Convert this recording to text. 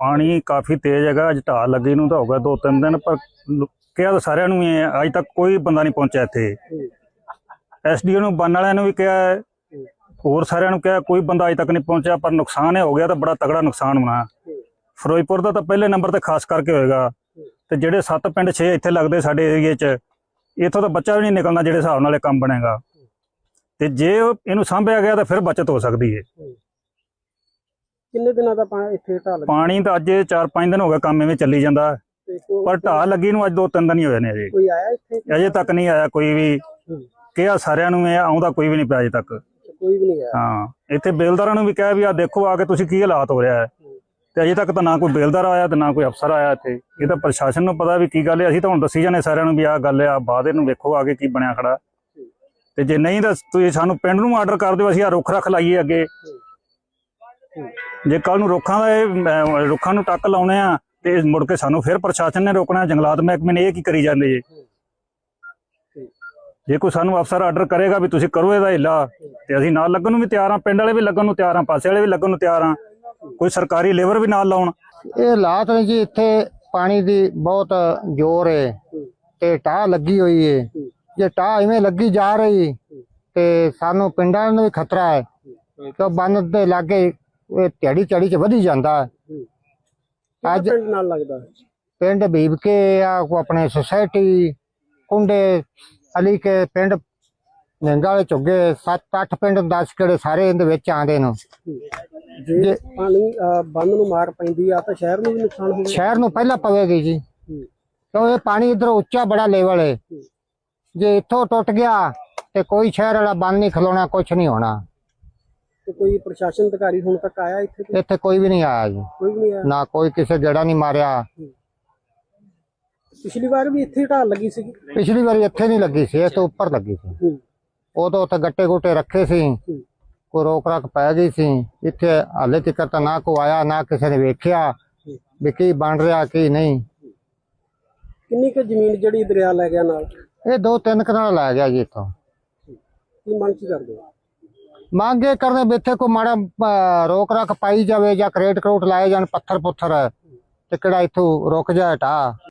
ਪਾਣੀ ਕਾਫੀ ਤੇਜ਼ ਹੈਗਾ, ਅੱਜ ਢਾਹ ਲੱਗੀ ਨੂੰ ਤਾਂ ਹੋ ਦੋ ਤਿੰਨ ਦਿਨ, ਪਰ ਕਿਹਾ ਤਾਂ ਸਾਰਿਆਂ ਨੂੰ ਹੀ ਹੈ, ਅੱਜ ਤੱਕ ਕੋਈ ਬੰਦਾ ਨਹੀਂ ਪਹੁੰਚਿਆ ਇੱਥੇ। ਐਸਡੀਓ ਨੂੰ ਬੰਨ ਵਾਲਿਆਂ ਨੂੰ ਵੀ ਕਿਹਾ ਹੋਰ ਸਾਰਿਆਂ ਨੂੰ ਕਿਹਾ, ਕੋਈ ਬੰਦਾ ਅਜੇ ਤੱਕ ਨਹੀਂ ਪਹੁੰਚਿਆ, ਪਰ ਨੁਕਸਾਨ ਇਹ ਹੋ ਗਿਆ ਤਾਂ ਬੜਾ ਤਗੜਾ ਨੁਕਸਾਨ ਹੋਣਾ। ਫਿਰੋਜ਼ਪੁਰ ਦਾ ਤਾਂ ਪਹਿਲੇ ਨੰਬਰ ਤੇ ਖਾਸ ਕਰਕੇ ਹੋਏਗਾ, ਤੇ ਜਿਹੜੇ ਸੱਤ ਪਿੰਡ 6 ਇੱਥੇ ਲੱਗਦੇ ਸਾਡੇ ਏਰੀਏ 'ਚ, ਇੱਥੋਂ ਤਾਂ ਬੱਚਾ ਵੀ ਨਹੀਂ ਨਿਕਲਣਾ ਜਿਹੜੇ ਹਿਸਾਬ ਨਾਲ ਇਹ ਕੰਮ ਬਣੇਗਾ। ਤੇ ਜੇ ਇਹਨੂੰ ਸਾਂਭਿਆ ਗਿਆ ਤਾਂ ਫਿਰ ਬਚਤ ਹੋ ਸਕਦੀ ਏ। ਕਿੰਨੇ ਦਿਨਾਂ ਦਾ ਪਾਣੀ ਇੱਥੇ ਢਾਲ ਲੱਗੀ? ਪਾਣੀ ਤਾਂ ਅੱਜ 4-5 ਦਿਨ ਹੋ ਗਏ ਕੰਮ ਐਵੇਂ ਚੱਲੀ ਜਾਂਦਾ। ਤੇ ਕੋ- ਪਰ ਢਾਹ ਲੱਗੀ ਨੂੰ ਅੱਜ ਦੋ ਤਿੰਨ ਦਿਨ ਹੀ ਹੋਏ ਨੇ ਅਜੇ ਕੋਈ ਆਇਆ ਇੱਥੇ? ਅਜੇ ਤੱਕ ਨਹੀਂ ਆਇਆ ਕੋਈ ਵੀ। ਹੂੰ। ਕਿਹਾ ਸਾਰਿਆਂ ਨੂੰ ਇਹ ਆਉਂਦਾ ਕੋਈ ਵੀ ਨਹੀਂ ਪਿਆ ਅਜੇ ਤੱਕ। ਕੋਈ ਵੀ ਨਹੀਂ ਆਇਆ? ਹਾਂ ਇੱਥੇ ਬੇਲਦਾਰਾਂ ਨੂੰ ਵੀ ਕਿਹਾ ਵੀ ਆ ਦੇਖੋ ਆ ਕੇ ਤੁਸੀਂ ਕੀ ਹਾਲਾਤ ਹੋ ਰਿਹਾ ਹੈ। ਤੇ ਅਜੇ ਤੱਕ ਤਾਂ ਨਾ ਕੋਈ ਬੇਲਦਾਰ ਆਇਆ ਤੇ ਨਾ ਕੋਈ ਅਫਸਰ ਆਇਆ ਇੱਥੇ। ਇਹ ਤਾਂ ਪ੍ਰਸ਼ਾਸਨ ਨੂੰ ਪਤਾ ਵੀ ਕੀ ਗੱਲ ਹੈ। ਅਸੀਂ ਤਾਂ ਹੁਣ ਦੱਸੀ ਜਾਂਦੇ ਸਾਰਿਆਂ ਨੂੰ ਵੀ ਆਹ ਗੱਲ ਹੈ ਆ ਬਾਅਦ ਇਹਨੂੰ ਵੇਖੋ ਆ ਕੇ ਕੀ ਬਣਿਆ ਖੜਾ। ਤੇ ਜੇ ਨਹੀਂ ਤਾਂ ਤੁਸੀਂ ਸਾਨੂੰ ਪਿੰਡ ਨੂੰ ਆਰਡਰ ਕਰ ਦਿਓ ਅਸੀਂ ਆ ਰੁੱਖ ਰੱਖ ਲਾਈਏ ਅੱਗੇ। ਜੇ ਕੱਲ ਨੂੰ ਰੁੱਖਾਂ ਦਾ ਇਹ, ਰੁੱਖਾਂ ਨੂੰ ਟੱਕ ਲਾਉਣੇ ਆ ਤੇ ਮੁੜ ਕੇ ਸਾਨੂੰ ਫਿਰ ਪ੍ਰਸ਼ਾਸਨ ਨੇ ਰੋਕਣਾ ਜੰਗਲਾਤ ਮਹਿਕਮੇ ਨੇ ਇਹ ਕੀ ਕਰੀ ਜਾਂਦੇ ਜੇ? ਜੇ ਕੋਈ ਸਾਨੂੰ ਅਫਸਰ ਆਰਡਰ ਕਰੇਗਾ ਵੀ ਤੁਸੀਂ ਕਰੋ ਇਹਦਾ ਹਿੱਲਾ ਤੇ ਅਸੀਂ ਨਾਲ ਲੱਗਣ ਨੂੰ ਵੀ ਤਿਆਰ ਆ ਪਿੰਡ ਵਾਲੇ ਵੀ ਲੱਗਣ ਨੂੰ ਤਿਆਰ ਆ ਪਾਸੇ ਵਾਲੇ ਵੀ ਲੱਗਣ ਨੂੰ ਤਿਆਰ ਆ ਕੋਈ ਸਰਕਾਰੀ ਲੇਬਰ ਵੀ ਨਾਲ ਲਾਉਣ। ਇਹ ਹਾਲਾਤ ਨੇ ਜੀ ਇੱਥੇ ਪਾਣੀ ਦੀ ਬਹੁਤ ਜ਼ੋਰ ਹੈ ਤੇ ਟਾਹ ਲੱਗੀ ਹੋਈ ਹੈ ਜੇ ਟਾਹ ਇਵੇਂ ਲੱਗੀ ਜਾ ਰਹੀ ਤੇ ਸਾਨੂੰ ਪਿੰਡਾਂ ਨੂੰ ਵੀ ਖਤਰਾ ਹੈ ਕਿਉਂ ਬੰਨ ਦੇ ਲਾਗੇ ਝੜੀ ਝੜੀ ਚ ਵਧੀ ਜਾਂਦਾ। ਹੈ। ਅੱਜ- ਪਿੰਡ ਨਾਲ ਲੱਗਦਾ? ਪਿੰਡ ਭੀਬ ਕੇ ਆ ਕੋ ਆਪਣੇ ਸੁਸਾਇਟੀ ਕੁੰਡੇ ਅਲੀ ਕੇ ਪਿੰਡ ਨਿੰਗਾ ਵਾਲੇ ਝੁੱਗੇ 7-8 ਪਿੰਡ 10 ਕਿਹੜੇ ਸਾਰੇ ਇਹਦੇ ਵਿੱਚ ਆਉਂਦੇ ਨੇ। ਜੇ ਪਾਣੀ ਬੰਨ ਨੂੰ ਮਾਰ ਪੈਂਦੀ ਆ ਤਾਂ ਸ਼ਹਿਰ ਨੂੰ ਵੀ ਨੁਕਸਾਨ ਹੋਵੇਗਾ ਸ਼ਹਿਰ ਨੂੰ ਪਹਿਲਾਂ ਪਵੇਗੀ ਜੀ। ਕਿਉਂ ਇਹ ਪਾਣੀ ਇਧਰ ਉੱਚਾ ਬੜਾ ਲੈਵਲ ਹੈ। ਜੇ ਇੱਥੋਂ ਟੁੱਟ ਗਿਆ ਤੇ ਕੋਈ ਸ਼ਹਿਰ ਵਾਲਾ ਬੰਨ ਨਹੀਂ ਖਲੋਣਾ ਕੁਝ ਨਹੀਂ ਹੋਣਾ। ਤੇ ਕੋਈ ਪ੍ਰਸ਼ਾਸਨ ਅਧਿਕਾਰੀ ਹੁਣ ਤੱਕ ਆਇਆ ਇੱਥੇ ਕੋਈ? ਇੱਥੇ ਕੋਈ ਵੀ ਨਹੀਂ ਆਇਆ ਜੀ। ਕੋਈ ਵੀ ਨਹੀਂ ਆਇਆ? ਨਾ ਕੋਈ ਕਿਸੇ ਗੇੜਾ ਨਹੀਂ ਮਾਰਿਆ। ਪਿਛਲੀ ਵਾਰ ਵੀ ਇੱਥੇ ਢਾਲ ਲੱਗੀ ਸੀ ਪਿਛਲੀ ਵਾਰੀ ਇੱਥੇ ਨਹੀਂ ਲੱਗੀ ਸੀ ਇਹ ਤੋਂ ਉੱਪਰ ਲੱਗੀ ਸੀ। ਉਦੋਂ ਉੱਥੇ ਗੱਟੇ ਗੁੱਟੇ ਰੱਖੇ ਸੀ। ਕੋਈ ਰੋਕ ਰੱਖ ਪੈ ਗਈ ਸੀ। ਇੱਥੇ ਹਾਲੇ ਤੱਕ ਤਾਂ ਨਾ ਕੋਈ ਆਇਆ ਨਾ ਕਿਸੇ ਨੇ ਵੇਖਿਆ ਵੀ ਕੀ ਬਣ ਰਿਹਾ ਕੀ ਨਹੀਂ। ਕਿੰਨੀ ਕੁ ਜ਼ਮੀਨ ਜਿਹੜੀ ਦਰਿਆ ਲੈ ਗਿਆ ਨਾਲ? ਇਹ ਦੋ ਤਿੰਨ ਕਨਾਲ ਲੈ ਗਿਆ ਜੀ ਇੱਥੋਂ। ਕੀ ਮੰਗ ਕੀ ਕਰਦੇ ਹੋ? ਮੰਗ ਇਹ ਕਰਦੇ ਵੀ ਇੱਥੇ ਕੋਈ ਮਾੜਾ ਅਹ, ਰੋਕ ਰੱਖ ਪਾਈ ਜਾਵੇ ਜਾਂ ਕਰੇਟ ਕਰੋਟ ਲਾਏ ਜਾਣ ਪੱਥਰ ਪੁੱਥਰ ਤੇ ਕਿਹੜਾ ਇੱਥੋਂ ਰੁਕ ਜਾਏ ਢਾਹ।